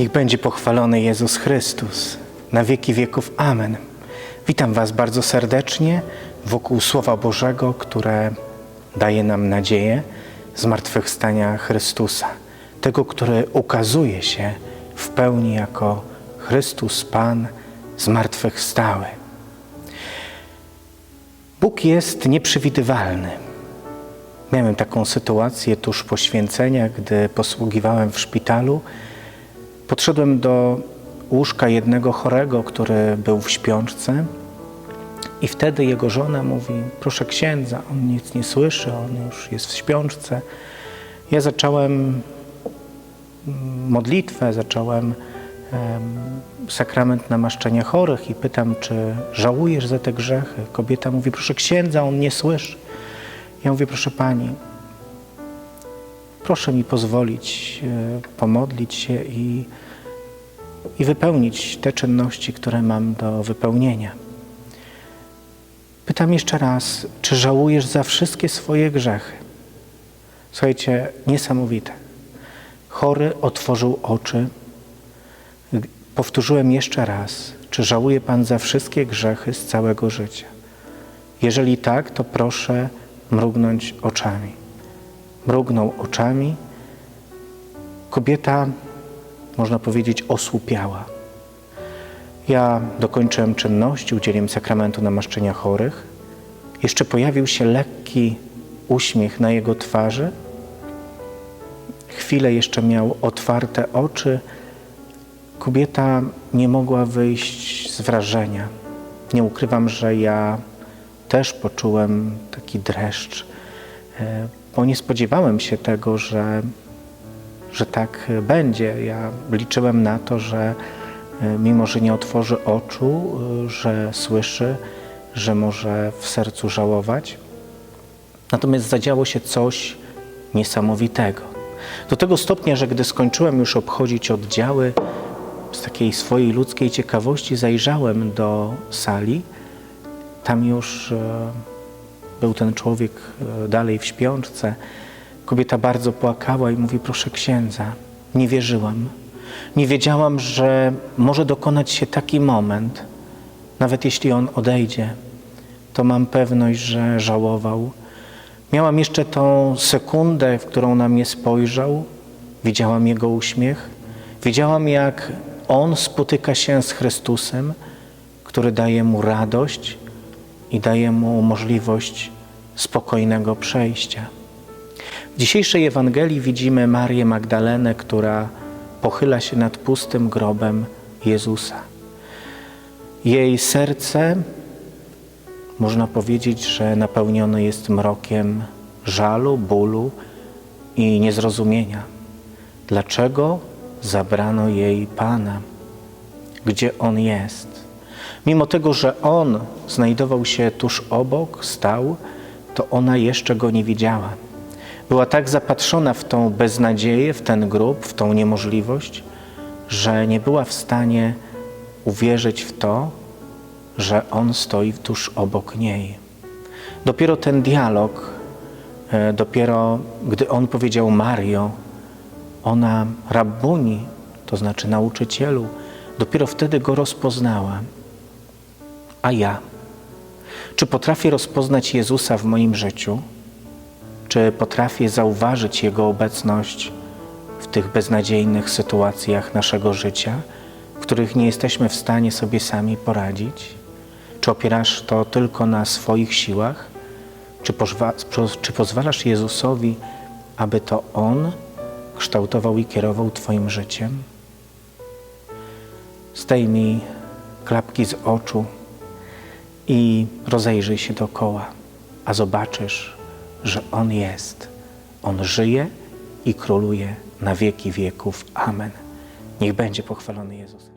Niech będzie pochwalony Jezus Chrystus, na wieki wieków. Amen. Witam Was bardzo serdecznie wokół Słowa Bożego, które daje nam nadzieję zmartwychwstania Chrystusa, tego, który ukazuje się w pełni jako Chrystus Pan zmartwychwstały. Bóg jest nieprzewidywalny. Miałem taką sytuację tuż po święceniach, gdy posługiwałem w szpitalu. Podszedłem do łóżka jednego chorego, który był w śpiączce, i wtedy jego żona mówi: Proszę księdza, on nic nie słyszy, on już jest w śpiączce. Ja zacząłem modlitwę, zacząłem em, sakrament namaszczenia chorych i pytam, czy żałujesz za te grzechy? Kobieta mówi: Proszę księdza, on nie słyszy. Ja mówię: Proszę pani, proszę mi pozwolić e, pomodlić się i, i wypełnić te czynności, które mam do wypełnienia. Pytam jeszcze raz, czy żałujesz za wszystkie swoje grzechy? Słuchajcie, niesamowite. Chory otworzył oczy. Powtórzyłem jeszcze raz, czy żałuje Pan za wszystkie grzechy z całego życia? Jeżeli tak, to proszę mrugnąć oczami. Mrugnął oczami. Kobieta, można powiedzieć, osłupiała. Ja dokończyłem czynności, udzieliłem sakramentu namaszczenia chorych. Jeszcze pojawił się lekki uśmiech na jego twarzy. Chwilę jeszcze miał otwarte oczy. Kobieta nie mogła wyjść z wrażenia. Nie ukrywam, że ja też poczułem taki dreszcz, e, bo nie spodziewałem się tego, że, że tak będzie. Ja liczyłem na to, że e, mimo, że nie otworzy oczu, e, że słyszy, że może w sercu żałować. Natomiast zadziało się coś niesamowitego. Do tego stopnia, że gdy skończyłem już obchodzić oddziały, z takiej swojej ludzkiej ciekawości zajrzałem do sali. Tam już e, był ten człowiek e, dalej w śpiączce. Kobieta bardzo płakała i mówi: Proszę księdza, nie wierzyłam. Nie wiedziałam, że może dokonać się taki moment, nawet jeśli on odejdzie, to mam pewność, że żałował. Miałam jeszcze tą sekundę, w którą na mnie spojrzał, widziałam jego uśmiech, widziałam, jak on spotyka się z Chrystusem, który daje mu radość i daje mu możliwość spokojnego przejścia. W dzisiejszej Ewangelii widzimy Marię Magdalenę, która pochyla się nad pustym grobem Jezusa. Jej serce, można powiedzieć, że napełnione jest mrokiem żalu, bólu i niezrozumienia. Dlaczego zabrano jej Pana? Gdzie On jest? Mimo tego, że On znajdował się tuż obok, stał, to ona jeszcze Go nie widziała. Była tak zapatrzona w tą beznadzieję, w ten grób, w tą niemożliwość, że nie była w stanie uwierzyć w to, że On stoi tuż obok niej. Dopiero ten dialog, e, dopiero gdy On powiedział Mario, ona rabbuni, to znaczy nauczycielu, dopiero wtedy Go rozpoznała. A ja? Czy potrafię rozpoznać Jezusa w moim życiu? Czy potrafię zauważyć Jego obecność w tych beznadziejnych sytuacjach naszego życia, w których nie jesteśmy w stanie sobie sami poradzić? Czy opierasz to tylko na swoich siłach? Czy, czy pozwalasz Jezusowi, aby to On kształtował i kierował Twoim życiem? Zdejmij klapki z oczu i rozejrzyj się dookoła, a zobaczysz, że On jest. On żyje i króluje na wieki wieków. Amen. Niech będzie pochwalony Jezus.